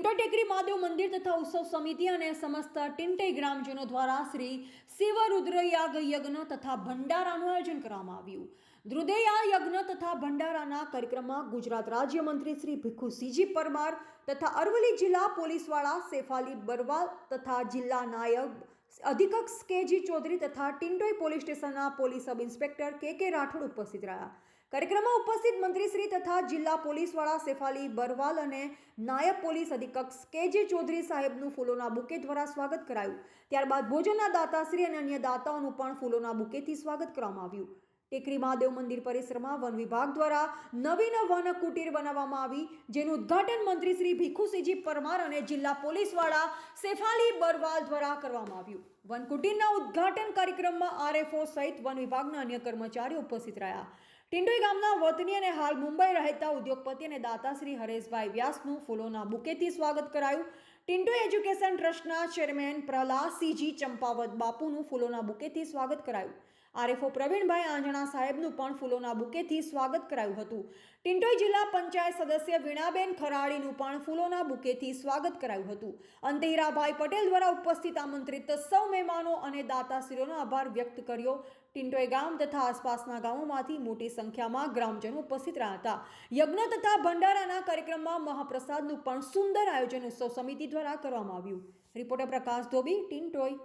ટિન્ટો ટેકરી મહાદેવ મંદિર તથા ઉત્સવ સમિતિ અને સમસ્ત ટિન્ટઈ ગ્રામજનો દ્વારા શ્રી શિવ રુદ્રયાગ યજ્ઞ તથા ભંડારાનું આયોજન કરવામાં આવ્યું. ધ્રુદેયા યજ્ઞ તથા ભંડારાના કાર્યક્રમમાં ગુજરાત રાજ્યમંત્રી શ્રી ભીખુસિંહજી પરમાર તથા અરવલ્લી જિલ્લા પોલીસવાળા સેફાલી બરવાલ તથા જિલ્લા નાયબ અધિકક્ષ કેજી ચૌધરી તથા ટિન્ટોઈ પોલીસ સ્ટેશનના police sub inspector K K Rathod ઉપસ્થિત રહ્યા. કાર્યક્રમમાં ઉપસ્થિત મંત્રીશ્રી તથા જિલ્લા પોલીસવાળા સેફાલી બરવાલ અને નાયબ પોલીસ અધિકક્ષ કે જે ચૌધરી સાહેબનું ફૂલોના બુકે દ્વારા સ્વાગત કરાયું. ત્યારબાદ ભોજનના દાતાશ્રી અને અન્ય દાતાઓનું પણ ફૂલોના બુકેથી સ્વાગત કરવામાં આવ્યું. ટેકરી મહાદેવ મંદિર પરિસરમાં વન વિભાગ દ્વારા નવીન વન કુટીર બનાવવામાં આવી, જેનું ઉદ્ઘાટન મંત્રી શ્રી ભીખુસિંહજી પરમાર અને જિલ્લા પોલીસવાળા સેફાલી બરવાલ દ્વારા કરવામાં આવ્યું. વન કુટીરના ઉદ્ઘાટન કાર્યક્રમમાં આરએફઓ સહિત વન વિભાગના અન્ય કર્મચારીઓ ઉપસ્થિત રહ્યા. ટિંડોઈ ગામના વતની અને હાલ મુંબઈ રહેતા ઉદ્યોગપતિ અને દાતા શ્રી હરેશભાઈ વ્યાસનું ફૂલોના બુકેથી સ્વાગત કરાયું. ટિન્ટોઈ એજ્યુકેશન ટ્રસ્ટના ચેરમેન પ્રહલાદસિંહજી ચંપાવત બાપુનું ફૂલોના બુકેથી સ્વાગત કરાયું. આરએફઓ પ્રવીણભાઈ આંજણા સાહેબનું પણ ફૂલોના બુકેથી સ્વાગત કરાયું હતું. ટિન્ટોઈ જિલ્લા પંચાયત સદસ્ય વીણાબેન ખરાડીનું પણ ફૂલોના બુકેથી સ્વાગત કરાયું હતું. અંતે હીરાભાઈ પટેલ દ્વારા ઉપસ્થિત આમંત્રિત સૌ મહેમાનો અને દાતાશ્રીઓનો આભાર વ્યક્ત કર્યો. ટિન્ટોઈ ગામ તથા આસપાસના ગામોમાંથી મોટી સંખ્યામાં ગ્રામજનો ઉપસ્થિત રહ્યા હતા. યજ્ઞ તથા ભંડારાના કાર્યક્રમમાં મહાપ્રસાદનું પણ સુંદર આયોજન ઉત્સવ સમિતિ દ્વારા કરવામાં આવ્યું. રિપોર્ટર પ્રકાશ ધોબી ટિન્ટોઈ